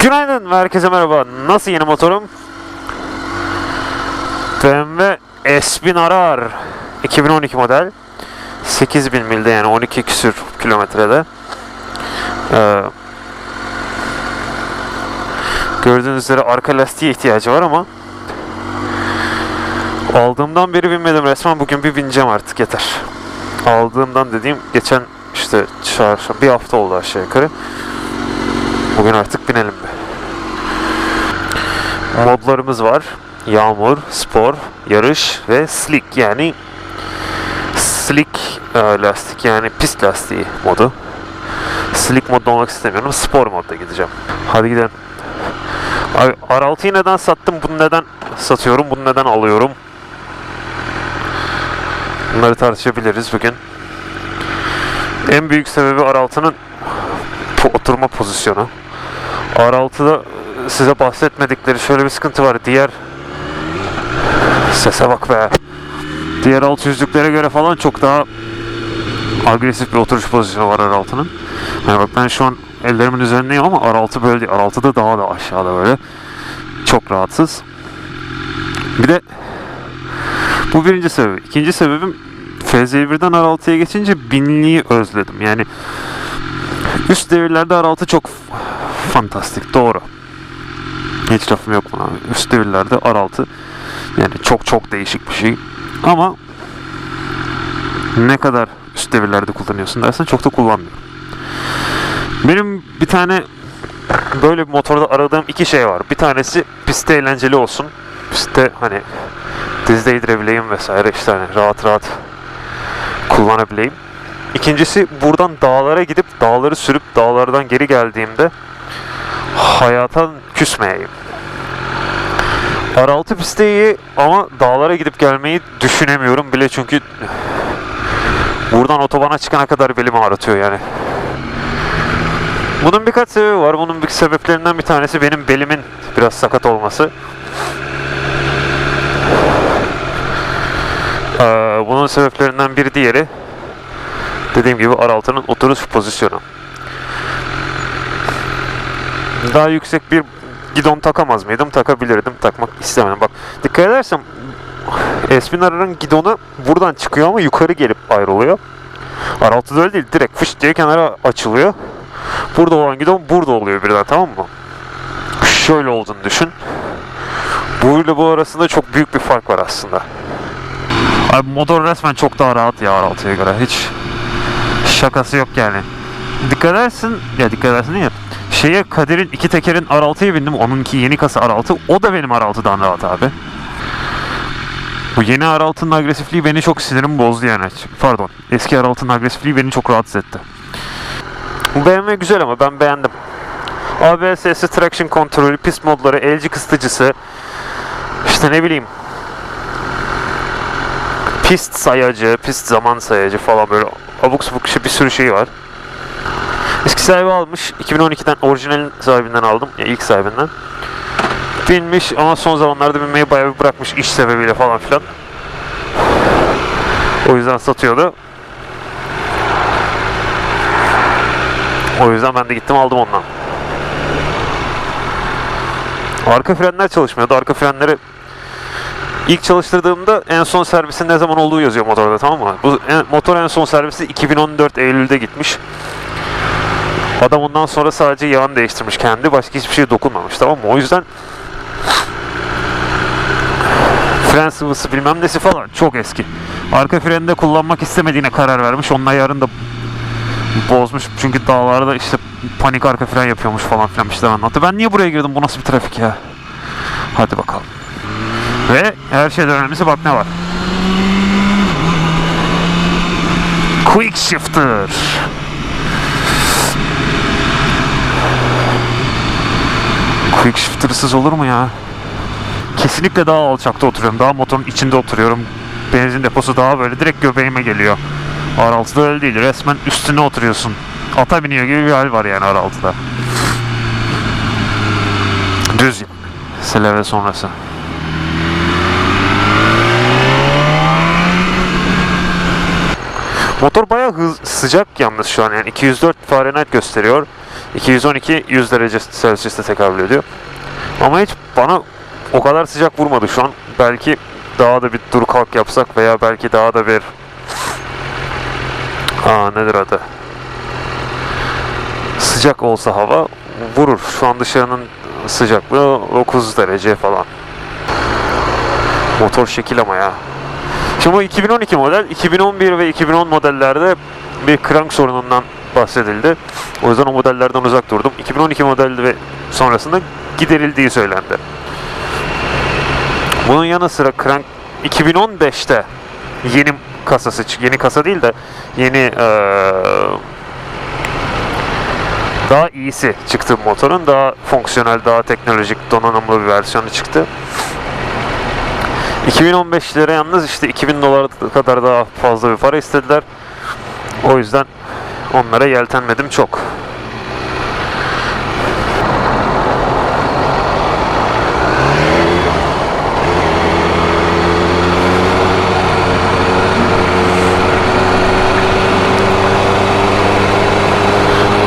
Günaydın, herkese merhaba. Nasıl yeni motorum? BMW S1000 Arar 2012 model. 8000 milde yani 12 küsür kilometrede. Ee, gördüğünüz üzere arka lastiğe ihtiyacı var ama aldığımdan beri binmedim. Resmen bugün bir bineceğim artık yeter. Aldığımdan dediğim geçen işte çarşamba bir hafta oldu aşağı yukarı. Bugün artık binelim be modlarımız var. Yağmur, spor, yarış ve slick yani slick e, lastik yani pist lastiği modu. Slick modda olmak istemiyorum. Spor modda gideceğim. Hadi gidelim. Abi, R6'yı neden sattım? Bunu neden satıyorum? Bunu neden alıyorum? Bunları tartışabiliriz bugün. En büyük sebebi R6'nın po- oturma pozisyonu. R6'da size bahsetmedikleri şöyle bir sıkıntı var. Diğer sese bak be. Diğer 600'lüklere göre falan çok daha agresif bir oturuş pozisyonu var R6'nın. Yani bak ben şu an ellerimin üzerindeyim ama R6 böyle değil. R6'da daha da aşağıda böyle. Çok rahatsız. Bir de bu birinci sebebi. İkinci sebebim FZ1'den R6'ya geçince binliği özledim. Yani üst devirlerde R6 çok fantastik. Doğru. Hiç lafım yok buna. Üst devirlerde R6 yani çok çok değişik bir şey. Ama ne kadar üst devirlerde kullanıyorsun dersen çok da kullanmıyorum. Benim bir tane böyle bir motorda aradığım iki şey var. Bir tanesi pistte eğlenceli olsun. Pistte hani diz değdirebileyim vesaire işte hani rahat rahat kullanabileyim. İkincisi buradan dağlara gidip dağları sürüp dağlardan geri geldiğimde hayata küsmeyeyim. R6 pistte iyi ama dağlara gidip gelmeyi düşünemiyorum bile çünkü buradan otobana çıkana kadar belimi ağrıtıyor yani. Bunun birkaç sebebi var. Bunun bir sebeplerinden bir tanesi benim belimin biraz sakat olması. Ee, bunun sebeplerinden bir diğeri dediğim gibi R6'nın oturuş pozisyonu. Daha yüksek bir gidon takamaz mıydım? Takabilirdim. Takmak istemedim. Bak dikkat edersem Espinar'ın gidonu buradan çıkıyor ama yukarı gelip ayrılıyor. R6'da öyle değil. Direkt fış diye kenara açılıyor. Burada olan gidon burada oluyor birden tamam mı? Şöyle olduğunu düşün. Bu ile bu arasında çok büyük bir fark var aslında. Abi motor resmen çok daha rahat ya R6'ya göre. Hiç şakası yok yani. Dikkat edersin, ya dikkat edersin mi? Şeye Kadir'in iki tekerin R6'ya bindim. Onunki yeni kasa R6. O da benim R6'dan rahat abi. Bu yeni R6'nın agresifliği beni çok sinirimi bozdu yani. Pardon. Eski R6'nın agresifliği beni çok rahatsız etti. Bu BMW güzel ama ben beğendim. ABS'si, traction kontrolü, pist modları, elci kısıtıcısı, işte ne bileyim pist sayacı, pist zaman sayacı falan böyle abuk sabuk bir sürü şey var. Sahibi almış. 2012'den orijinal sahibinden aldım. Ya ilk sahibinden. Binmiş ama son zamanlarda binmeyi bayağı bir bırakmış iş sebebiyle falan filan. O yüzden satıyordu. O yüzden ben de gittim aldım ondan. Arka frenler çalışmıyordu. Arka frenleri ilk çalıştırdığımda en son servisin ne zaman olduğu yazıyor motorda tamam mı? Bu motor en son servisi 2014 Eylül'de gitmiş. Adam ondan sonra sadece yağını değiştirmiş kendi. Başka hiçbir şey dokunmamış tamam mı? O yüzden fren sıvısı bilmem nesi falan çok eski. Arka freni de kullanmak istemediğine karar vermiş. Onun ayarını da bozmuş. Çünkü dağlarda işte panik arka fren yapıyormuş falan filan işte anlattı. Ben niye buraya girdim? Bu nasıl bir trafik ya? Hadi bakalım. Ve her şeyden önemlisi bak ne var. Quick Shifter. Quick Shifter'sız olur mu ya? Kesinlikle daha alçakta oturuyorum. Daha motorun içinde oturuyorum. Benzin deposu daha böyle direkt göbeğime geliyor. R6'da öyle değil. Resmen üstüne oturuyorsun. Ata biniyor gibi bir hal var yani R6'da. Düz. Seleve sonrası. Motor bayağı hız, sıcak yalnız şu an yani 204 Fahrenheit gösteriyor. 212 100 derece Celsius'te tekabül ediyor. Ama hiç bana o kadar sıcak vurmadı şu an. Belki daha da bir dur kalk yapsak veya belki daha da bir Aa nedir adı? Sıcak olsa hava vurur. Şu an dışarının sıcaklığı 9 derece falan. Motor şekil ama ya. Şimdi bu 2012 model, 2011 ve 2010 modellerde bir crank sorunundan bahsedildi. O yüzden o modellerden uzak durdum. 2012 model ve sonrasında giderildiği söylendi. Bunun yanı sıra crank 2015'te yeni kasası, yeni kasa değil de yeni eee, daha iyisi çıktı motorun. Daha fonksiyonel, daha teknolojik, donanımlı bir versiyonu çıktı. 2015'lere yalnız işte 2000 dolar kadar daha fazla bir para istediler. O yüzden onlara yeltenmedim çok.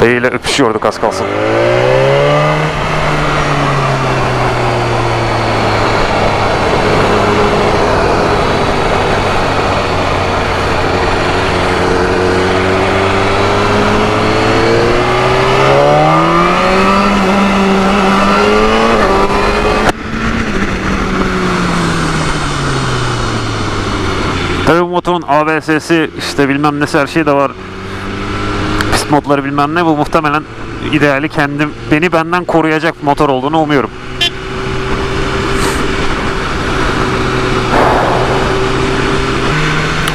Dayıyla öpüşüyorduk az kalsın. Tabii bu motorun ABS'si işte bilmem nesi her şey de var. Pist modları bilmem ne bu muhtemelen ideali kendim beni benden koruyacak motor olduğunu umuyorum.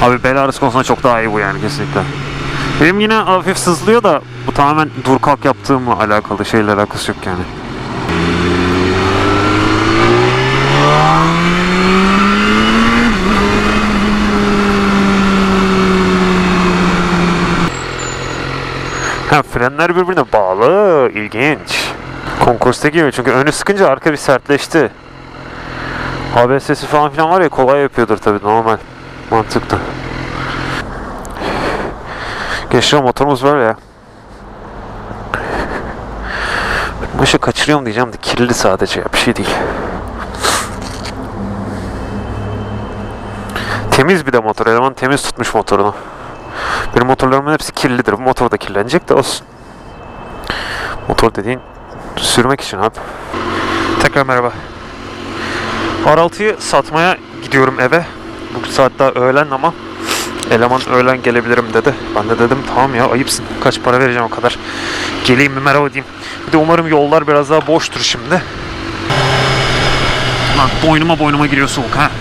Abi bel ağrısı konusunda çok daha iyi bu yani kesinlikle. Benim yine hafif sızlıyor da bu tamamen dur kalk yaptığımla alakalı şeyle alakası yok yani. Frenler birbirine bağlı. ilginç. Konkursta gibi çünkü önü sıkınca arka bir sertleşti. ABS'si falan filan var ya kolay yapıyordur tabii normal. Mantıklı. Gençler motorumuz böyle ya. İşi kaçırıyorum diyeceğim de kirli sadece ya bir şey değil. Temiz bir de motor. Eleman temiz tutmuş motorunu. Benim motorlarımın hepsi kirlidir. Bu motor da kirlenecek de olsun. Motor dediğin sürmek için abi. Tekrar merhaba. R6'yı satmaya gidiyorum eve. Bu saat daha öğlen ama eleman öğlen gelebilirim dedi. Ben de dedim tamam ya ayıpsın. Kaç para vereceğim o kadar. Geleyim bir merhaba diyeyim. Bir de umarım yollar biraz daha boştur şimdi. Lan boynuma boynuma giriyor soğuk ha.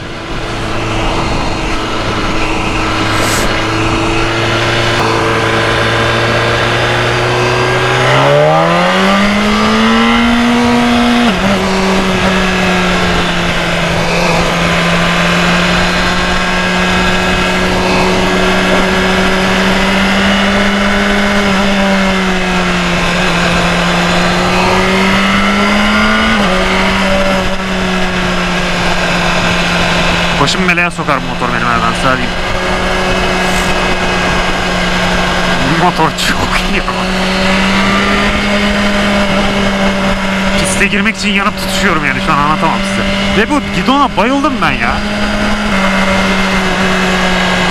Meleğe sokar motor benim ben sana diyeyim. Motor çok iyi ama. Piste girmek için yanıp tutuşuyorum yani şu an anlatamam size. Ve bu gidona bayıldım ben ya.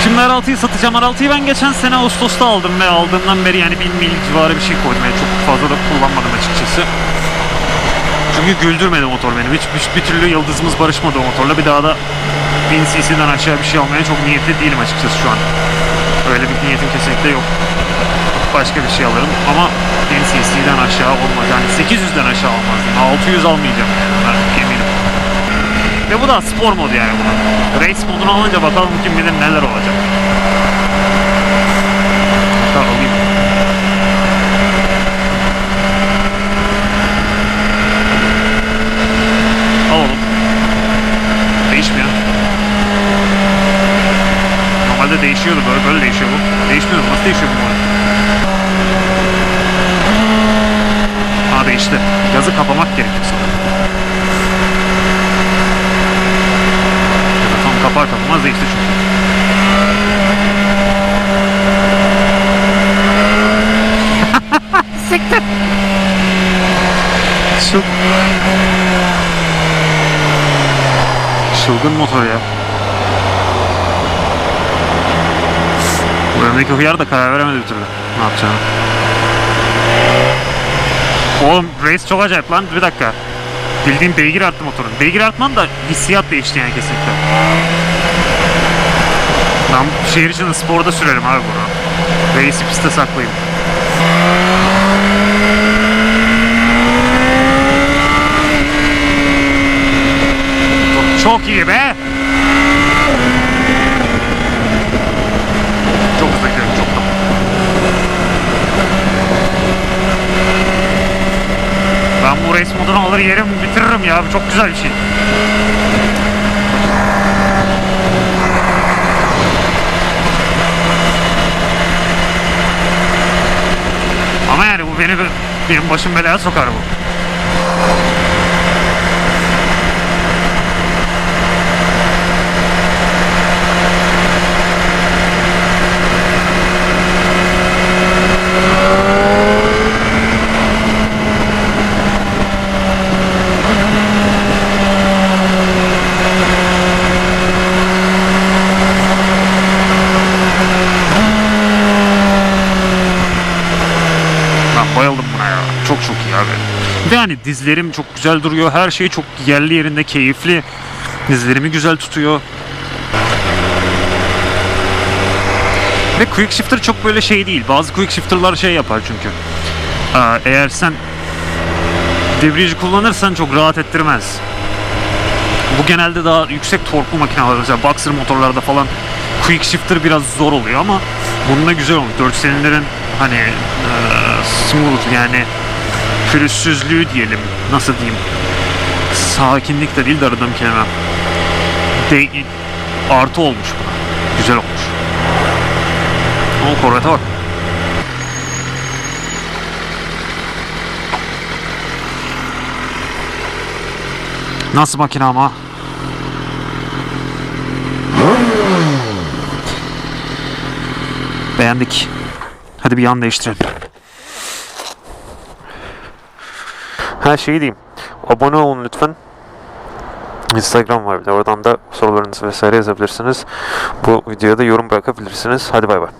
Şimdi R6'yı satacağım. R6'yı ben geçen sene Ağustos'ta aldım ve aldığımdan beri yani 1000 mil civarı bir şey koydum. Yani çok fazla da kullanmadım açıkçası. Çünkü güldürmedi motor benim. Hiç bir, bir türlü yıldızımız barışmadı o motorla. Bir daha da 1000 cc'den aşağı bir şey almaya çok niyetli değilim açıkçası şu an. Öyle bir niyetim kesinlikle yok. Başka bir şey alırım ama 1000 cc'den aşağı olmaz. Yani 800'den aşağı olmaz. Yani 600 almayacağım yani. Eminim. Ve bu da spor modu yani bunun. Race modunu alınca bakalım kim bilir neler olacak. Değişiyordu böyle böyle değişiyor bu. Değişmiyor mu? Nasıl değişiyor bu model? Ha değişti. Gazı kapamak gerekiyor sanırım. Ya da tam kapar kapamaz değişti çünkü. Siktir. Çıl... Çılgın motor ya. Bu önündeki hıyar da karar veremedi bir türlü. Ne yapacağını. Oğlum race çok acayip lan. Bir dakika. Bildiğin beygir arttı motorun. Beygir artman da hissiyat değişti yani kesinlikle. Ben şehir içinde sporda sürerim abi bunu. Race'i piste saklayayım. Çok iyi be. Çok hızlı gidiyorum çok da. Ben bu race modunu alır yerim bitiririm ya. Bu çok güzel bir şey. Ama yani bu beni benim başım belaya sokar bu. Ben bayıldım buna ya. Çok çok iyi abi. De hani dizlerim çok güzel duruyor. Her şey çok yerli yerinde, keyifli. Dizlerimi güzel tutuyor. Ve quick shifter çok böyle şey değil. Bazı quick shifter'lar şey yapar çünkü. Eğer sen debriyajı kullanırsan çok rahat ettirmez. Bu genelde daha yüksek torklu makineler mesela boxer motorlarda falan quick shifter biraz zor oluyor ama bununla güzel olmuş. 4 silindirin hani e, smooth yani pürüzsüzlüğü diyelim nasıl diyeyim sakinlik de değil de aradığım kelime de, artı olmuş buna. Güzel olmuş. O Corvette'e bak. Nasıl makine ama? Beğendik. Hadi bir yan değiştirelim. Her şeyi diyeyim. Abone olun lütfen. Instagram var bir de. Oradan da sorularınızı vesaire yazabilirsiniz. Bu videoya da yorum bırakabilirsiniz. Hadi bay bay.